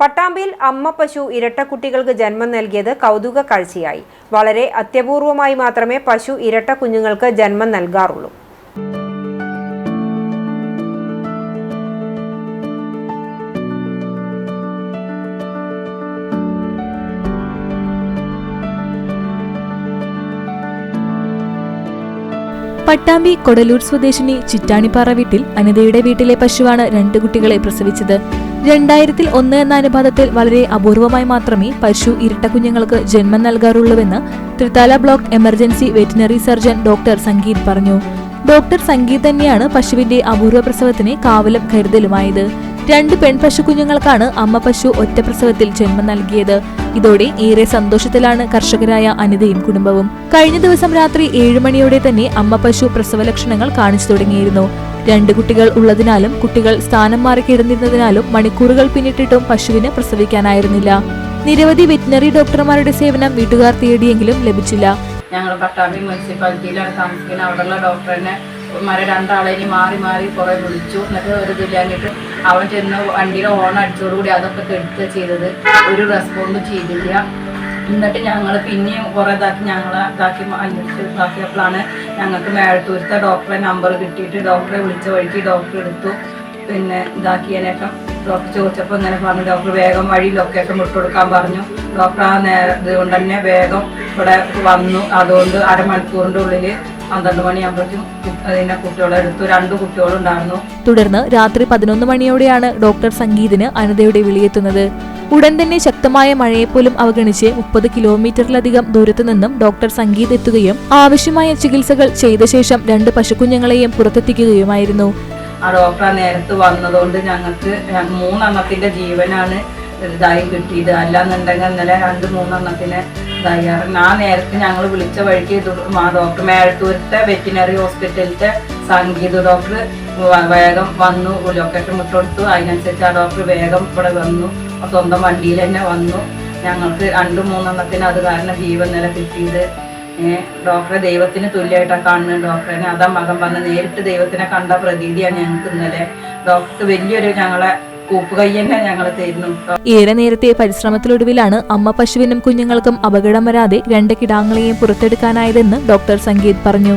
പട്ടാമ്പിയിൽ അമ്മ പശു ഇരട്ടക്കുട്ടികൾക്ക് ജന്മം നൽകിയത് കൗതുക കാഴ്ചയായി. വളരെ അത്യപൂർവമായി മാത്രമേ പശു ഇരട്ട കുഞ്ഞുങ്ങൾക്ക് ജന്മം നൽകാറുള്ളൂ. പട്ടാമ്പി കൊടലൂർ സ്വദേശിനി ചിറ്റാണിപ്പാറ വീട്ടിൽ അനിതയുടെ വീട്ടിലെ പശുവാണ് രണ്ട് കുട്ടികളെ പ്രസവിച്ചത്. രണ്ടായിരത്തിൽ ഒന്ന് എന്ന അനുപാതത്തിൽ വളരെ അപൂർവമായി മാത്രമേ പശു ഇരട്ട കുഞ്ഞുങ്ങൾക്ക് ജന്മം നൽകാറുള്ളൂവെന്ന് Thrithala block emergency veterinary surgeon doctor Sangeeth പറഞ്ഞു. ഡോക്ടർ സംഗീത് തന്നെയാണ് പശുവിന്റെ അപൂർവ പ്രസവത്തിന് കാവലും കരുതലുമായത്. രണ്ട് പെൺപശു കുഞ്ഞുങ്ങൾക്കാണ് അമ്മ പശു ഒറ്റ പ്രസവത്തിൽ ജന്മം നൽകിയത്. ഇതോടെ ഏറെ സന്തോഷത്തിലാണ് കർഷകരായ അനിതയും കുടുംബവും. കഴിഞ്ഞ ദിവസം രാത്രി ഏഴു മണിയോടെ തന്നെ അമ്മ പശു പ്രസവ ലക്ഷണങ്ങൾ കാണിച്ചു തുടങ്ങിയിരുന്നു. രണ്ട് കുട്ടികൾ ഉള്ളതിനാലും കുട്ടികൾ സ്ഥാനം മാറി കിടന്നിരുന്നതിനാലും മണിക്കൂറുകൾ പിന്നിട്ടിട്ടും പശുവിന് പ്രസവിക്കാനായിരുന്നില്ല. നിരവധി വെറ്റിനറി ഡോക്ടർമാരുടെ സേവനം വീട്ടുകാർ തേടിയെങ്കിലും ലഭിച്ചില്ല. ഞങ്ങൾ പട്ടാമ്പി മുനിസിപ്പാലിറ്റിയിലാണ് താമസിക്കുന്നത്. അവിടെയുള്ള ഡോക്ടറിനെ മര രണ്ടാളേനി മാറി മാറി കുറേ വിളിച്ചു. എന്നിട്ട് ഒരു ഇതില്ലാഞ്ഞിട്ട് അവൻ ചെന്ന് വണ്ടിയുടെ ഓൺ അടിച്ചതോടുകൂടി അതൊക്കെ കെടുത്തുക ചെയ്തത്. ഒരു റെസ്പോണ്ടും ചെയ്തില്ല. എന്നിട്ട് ഞങ്ങൾ പിന്നെയും കുറേ ഇതാക്കി ഞങ്ങൾ ഇതാക്കി ഇതാക്കിയപ്പോഴാണ് ഞങ്ങൾക്ക് മേഴത്തൂരത്തെ ഡോക്ടറെ നമ്പർ കിട്ടിയിട്ട് ഡോക്ടറെ വിളിച്ച വഴിക്ക് ഡോക്ടർ എടുത്തു. പിന്നെ ഇതാക്കിയതിനൊക്കെ ഡോക്ടർ ചോദിച്ചപ്പോൾ ഇങ്ങനെ പറഞ്ഞു ഡോക്ടർ വേഗം വഴി ലൊക്കേഷൻ വിട്ടുകൊടുക്കാൻ പറഞ്ഞു. ഡോക്ടർ ആ നേരം ഇതുകൊണ്ട് തന്നെ വേഗം ഇവിടെ വന്നു. അതുകൊണ്ട് അരമണിക്കൂറിന്റെ ഉള്ളിൽ പന്ത്രണ്ട് മണിയാകുമ്പോഴേക്കും അതിന്റെ കുട്ടികളെ എടുത്തു. രണ്ട് കുട്ടികളുണ്ടായിരുന്നു. തുടർന്ന് രാത്രി പതിനൊന്ന് മണിയോടെയാണ് ഡോക്ടർ സംഗീതിന് അനിതയുടെ വിളിയെത്തുന്നത്. ഉടൻ തന്നെ ശക്തമായ മഴയെപ്പോലും അവഗണിച്ച് മുപ്പത് കിലോമീറ്ററിലധികം ദൂരത്തു നിന്നും ഡോക്ടർ സംഗീത് എത്തുകയും ആവശ്യമായ ചികിത്സകൾ ചെയ്ത ശേഷം രണ്ട് പശുക്കുഞ്ഞുങ്ങളെയും പുറത്തെത്തിക്കുകയുമായിരുന്നു. ആ ഡോക്ടർ നേരത്ത് വന്നതുകൊണ്ട് ഞങ്ങൾക്ക് മൂന്നെണ്ണത്തിന്റെ ജീവനാണ്. ഇതായി കിട്ടിയത്. അല്ലാന്നുണ്ടെങ്കിൽ ഇന്നലെ രണ്ട് മൂന്നെണ്ണത്തിന് ഇതായിരുന്നു ആ നേരത്തെ ഞങ്ങൾ വിളിച്ച വഴിക്ക് ഡോക്ടർ മേഴത്തൂരത്തെ വെറ്റിനറി ഹോസ്പിറ്റലിലത്തെ സംഗീത ഡോക്ടർ വേഗം വന്നു ലൊക്കേഷൻ വിട്ടുകൊടുത്തു. അതിനനുസരിച്ച് ആ ഡോക്ടർ വേഗം ഇവിടെ വന്നു. സ്വന്തം വണ്ടിയിൽ തന്നെ വന്നു. ഞങ്ങൾക്ക് രണ്ട് മൂന്നെണ്ണത്തിന് അത് കാരണം ജീവൻ നില കിട്ടിയത്. ഡോക്ടറെ ദൈവത്തിന് തുല്യമായിട്ടാണ് കാണുന്നത് ഡോക്ടറിനെ അതാ മകൻ പറഞ്ഞ് നേരിട്ട് ദൈവത്തിനെ കണ്ട പ്രതീതിയാണ് ഞങ്ങൾക്ക് ഇന്നലെ. ഡോക്ടർക്ക് വലിയൊരു ഞങ്ങളെ ഏറെ നേരത്തെ പരിശ്രമത്തിലൊടുവിലാണ് അമ്മ പശുവിനും കുഞ്ഞുങ്ങൾക്കും അപകടം വരാതെ രണ്ട് കിടാങ്ങളെയും പുറത്തെടുക്കാനായതെന്ന് ഡോക്ടർ സംഗീത് പറഞ്ഞു.